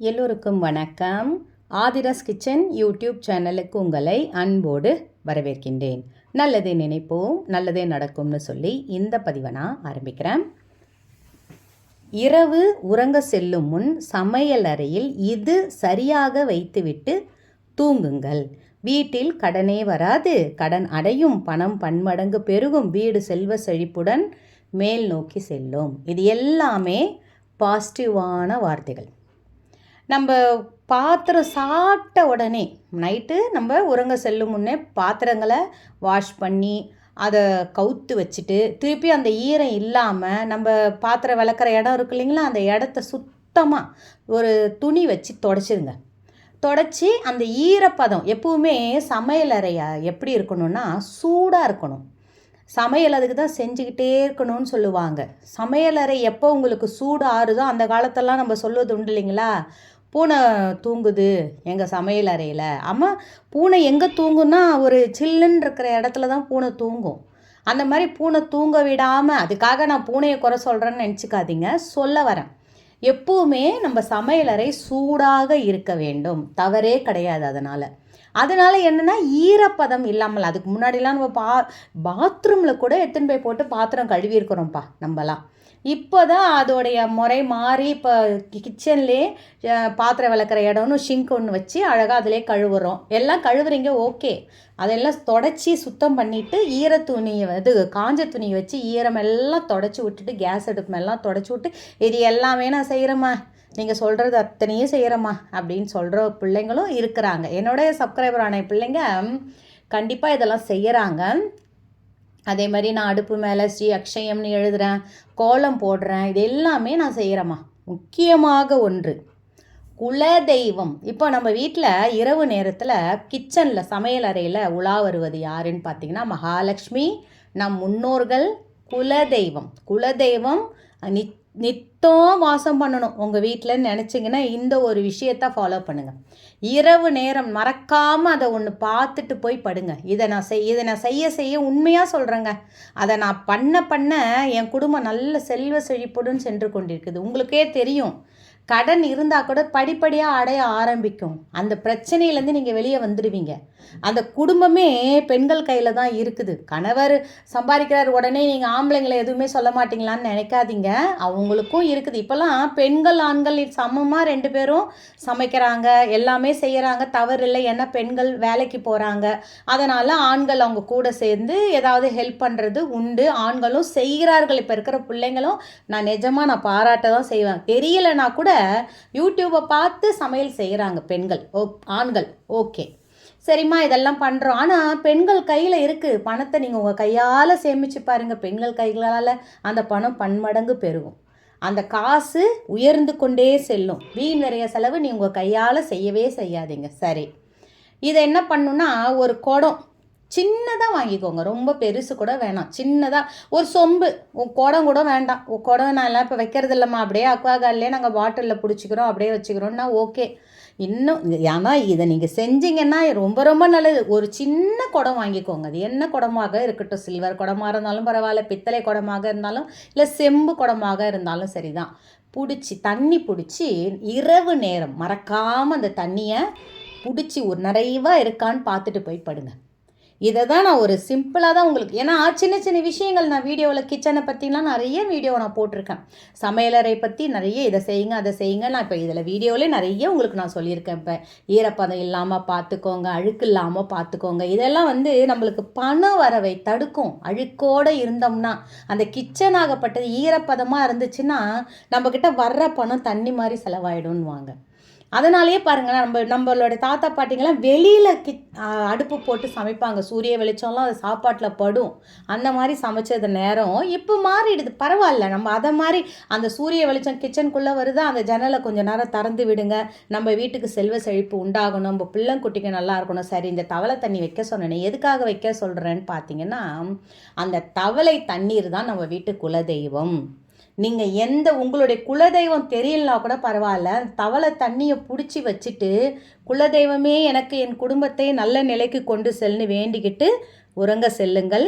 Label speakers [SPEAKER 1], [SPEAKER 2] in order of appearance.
[SPEAKER 1] எல்லோருக்கும் வணக்கம். ஆதிரஸ் kitchen YouTube சேனலுக்கு உங்களை அன்போடு வரவேற்கின்றேன். நல்லதே நினைப்போம் நல்லதே நடக்கும்னு சொல்லி இந்த பதிவை நான் ஆரம்பிக்கிறேன். இரவு உறங்க செல்லும் முன் சமையல் அறையில் இது சரியாக வைத்துவிட்டு தூங்குங்கள். வீட்டில் கடனே வராது கடன் அடையும் பணம் பன்மடங்கு பெருகும் வீடு செல்வ செழிப்புடன் மேல் நோக்கி செல்லும். இது எல்லாமே பாசிட்டிவான வார்த்தைகள். நம்ம பாத்திரம் சாப்பிட்ட உடனே நைட்டு நம்ம உறங்க செல்லும் முன்னே பாத்திரங்களை வாஷ் பண்ணி அதை கவுத்து வச்சுட்டு திருப்பி அந்த ஈரம் இல்லாமல் நம்ம பாத்திரம் விளக்குற இடம் இருக்கு இல்லைங்களா அந்த இடத்த சுத்தமாக ஒரு துணி வச்சு தொடச்சிருங்க. தொடச்சி அந்த ஈரப்பதம் எப்பவுமே சமையலறையா எப்படி இருக்கணும்னா சூடாக இருக்கணும். சமையல் அதுக்கு தான் செஞ்சுக்கிட்டே இருக்கணும்னு சொல்லுவாங்க. சமையலறை எப்போ உங்களுக்கு சூடு ஆறுதோ அந்த காலத்தெல்லாம் நம்ம சொல்லுவது உண்டு இல்லைங்களா? பூனை தூங்குது எங்கள் சமையல் அறையில். ஆமாம் பூனை எங்கே தூங்குன்னா ஒரு சில்லுன்னு இருக்கிற இடத்துல தான் பூனை தூங்கும். அந்த மாதிரி பூனை தூங்க விடாமல் அதுக்காக நான் பூனையை குறை சொல்கிறேன்னு நினச்சிக்காதீங்க. சொல்ல வரேன். எப்போவுமே நம்ம சமையலறை சூடாக இருக்க வேண்டும். தவறே கிடையாது அதனால். அதனால் என்னென்னா ஈரப்பதம் இல்லாமல் அதுக்கு முன்னாடிலாம் நம்ம பா பாத்ரூமில் கூட எடுத்துன்னு போய் போட்டு பாத்திரம் கழுவி இருக்கிறோம்ப்பா நம்மலாம். இப்போ தான் அதோடைய முறை மாறி இப்போ கிச்சன்லே பாத்திரம் விளக்குற இடம்னு ஷிங்க் ஒன்று வச்சு அழகாக அதிலே கழுவுறோம். எல்லாம் கழுவுறீங்க ஓகே அதெல்லாம் தொடச்சி சுத்தம் பண்ணிவிட்டு ஈர துணியை இது காஞ்ச துணியை வச்சு ஈரம் எல்லாம் தொடச்சி விட்டுட்டு கேஸ் அடுப்பு மேலாம் தொடச்சி விட்டு இது எல்லாமே நான் செய்கிறேம்மா நீங்கள் சொல்கிறது அத்தனையும் செய்கிறம்மா அப்படின்னு சொல்கிற பிள்ளைங்களும் இருக்கிறாங்க. என்னுடைய சப்ஸ்கிரைபரான ஆன பிள்ளைங்க கண்டிப்பாக இதெல்லாம் செய்கிறாங்க அதே மாதிரி நான் அடுப்பு மேலே ஸ்ரீ அக்ஷயம்னு எழுதுகிறேன் கோலம் போடுறேன் இது எல்லாமே நான் செய்கிறேம்மா முக்கியமாக ஒன்று குல தெய்வம் இப்போ நம்ம வீட்டில் இரவு நேரத்தில் கிச்சனில் சமையல் அறையில் உலா வருவது யாருன்னு பார்த்தீங்கன்னா மகாலட்சுமி நம் முன்னோர்கள் குலதெய்வம். குலதெய்வம் நித் நித்தம் வாசம் பண்ணணும். உங்கள் வீட்டில் நினச்சிங்கன்னா இந்த ஒரு விஷயத்த ஃபாலோ பண்ணுங்கள் இரவு நேரம் மறக்காமல் அதை ஒன்று பார்த்துட்டு போய் படுங்க. இதை நான் செய் இதை நான் செய்ய செய்ய உண்மையாக சொல்கிறேங்க அதை நான் பண்ண பண்ண என் குடும்பம் நல்ல செல்வ செழிப்புடன் சென்று கொண்டிருக்குது. உங்களுக்கே தெரியும். கடன் இருந்தால் கூட படிப்படியாக அடைய ஆரம்பிக்கும். அந்த பிரச்சனையிலேருந்து நீங்கள் வெளியே வந்துடுவீங்க. அந்த குடும்பமே பெண்கள் கையில் தான் இருக்குது. கணவர் சம்பாதிக்கிறார் உடனே நீங்கள் ஆம்பளைங்களை எதுவுமே சொல்ல மாட்டீங்களான்னு நினைக்காதீங்க. அவங்களுக்கும் இருக்குது. இப்போல்லாம் பெண்கள் ஆண்கள் சமமாக ரெண்டு பேரும் சமைக்கிறாங்க. எல்லாமே செய்கிறாங்க தவறு இல்லை. ஏன்னா பெண்கள் வேலைக்கு போகிறாங்க அதனால் ஆண்கள் அவங்க கூட சேர்ந்து ஏதாவது ஹெல்ப் பண்ணுறது உண்டு. ஆண்களும் செய்கிறார்கள். இப்போ இருக்கிற பிள்ளைங்களும் நான் நிஜமாக நான் பாராட்ட தான் செய்வேன். தெரியலைன்னா கூட யூடியூப்பை பார்த்து சமையல் செய்கிறாங்க பெண்கள். ஓ ஆண்கள். ஓகே. சரிம்மா இதெல்லாம் பண்ணுறோம் ஆனால் பெண்கள் கையில் இருக்குது பணத்தை நீங்கள் உங்கள் கையால் சேமித்து பாருங்கள் பெண்கள் கைகளால் அந்த பணம் பன்மடங்கு பெருகும். அந்த காசு உயர்ந்து கொண்டே செல்லும். வீண் நிறைய செலவு நீ உங்கள் கையால் செய்யவே செய்யாதீங்க. சரி. இதை என்ன பண்ணுன்னா ஒரு குடம் சின்னதாக வாங்கிக்கோங்க. ரொம்ப பெருசு கூட வேணாம். சின்னதாக ஒரு சொம்பு. குடம் கூட வேண்டாம். குடம் நான் எல்லாம் இப்போ வைக்கிறது இல்லைம்மா. அப்படியே அக்வாகாலே நாங்கள் பாட்டிலில் பிடிச்சிக்கிறோம். அப்படியே வச்சுக்கிறோம்னா ஓகே இன்னும் ஏன்னா இதை நீங்கள் செஞ்சீங்கன்னா ரொம்ப ரொம்ப நல்லது. ஒரு சின்ன குடம் வாங்கிக்கோங்க. அது என்ன குடமாக இருக்கட்டும். சில்வர் குடமாக இருந்தாலும் பரவாயில்ல. பித்தளை குடமாக இருந்தாலும் இல்லை செம்பு குடமாக இருந்தாலும் சரிதான். பிடிச்சி தண்ணி பிடிச்சி இரவு நேரம். மறக்காமல் அந்த தண்ணியை பிடிச்சி ஒரு நிறைவாக இருக்கான்னு பார்த்துட்டு போய் படுங்க. இதை தான் நான் ஒரு சிம்பிளாக தான் உங்களுக்கு ஏன்னா சின்ன சின்ன விஷயங்கள் நான் வீடியோவில் கிச்சனை பற்றிலாம் நிறைய வீடியோ நான் போட்டிருக்கேன். சமையலறை பற்றி நிறைய இதை செய்யுங்க அதை செய்யுங்க. நான் இப்போ இதில் வீடியோவிலே நிறைய உங்களுக்கு நான் சொல்லியிருக்கேன் இப்போ. ஈரப்பதம் இல்லாமல் பார்த்துக்கோங்க அழுக்கு இல்லாமல் பார்த்துக்கோங்க. இதெல்லாம் வந்து நம்மளுக்கு பண வரவை தடுக்கும். அழுக்கோடு இருந்தோம்னா அந்த கிச்சன் ஆகப்பட்டது ஈரப்பதமாக இருந்துச்சுன்னா நம்மக்கிட்ட வர்ற பணம் தண்ணி மாதிரி செலவாயிடும்னு வாங்க அதனாலேயே பாருங்களேன் நம்ம நம்மளோட தாத்தா பாட்டிங்கெல்லாம் வெளியில் கி அடுப்பு போட்டு சமைப்பாங்க. சூரிய வெளிச்சம்லாம் அது சாப்பாட்டில் படும். அந்த மாதிரி சமைச்சது நேரம் இப்போ மாறிடுது. பரவாயில்ல. நம்ம அதை மாதிரி அந்த சூரிய வெளிச்சம் கிச்சனுக்குள்ளே வருதா? அந்த ஜன்னலை கொஞ்சம் நேரம் திறந்து விடுங்க. நம்ம வீட்டுக்கு செல்வ செழிப்பு உண்டாகணும். நம்ம பிள்ளைங்குட்டிக்கு நல்லா இருக்கணும். சரி இந்த தவளை தண்ணி வைக்க சொன்னேன் எதுக்காக வைக்க சொல்கிறேன்னு பார்த்தீங்கன்னா அந்த தவளை தண்ணீர் தான் நம்ம வீட்டு குலதெய்வம். நீங்கள் எந்த உங்களுடைய குலதெய்வம் தெரியலனா கூட பரவாயில்ல. தவளை தண்ணியை பிடிச்சி வச்சுட்டு குலதெய்வமே எனக்கு என் குடும்பத்தை நல்ல நிலைக்கு கொண்டு செல்னு வேண்டிக்கிட்டு உறங்க செல்லுங்கள்.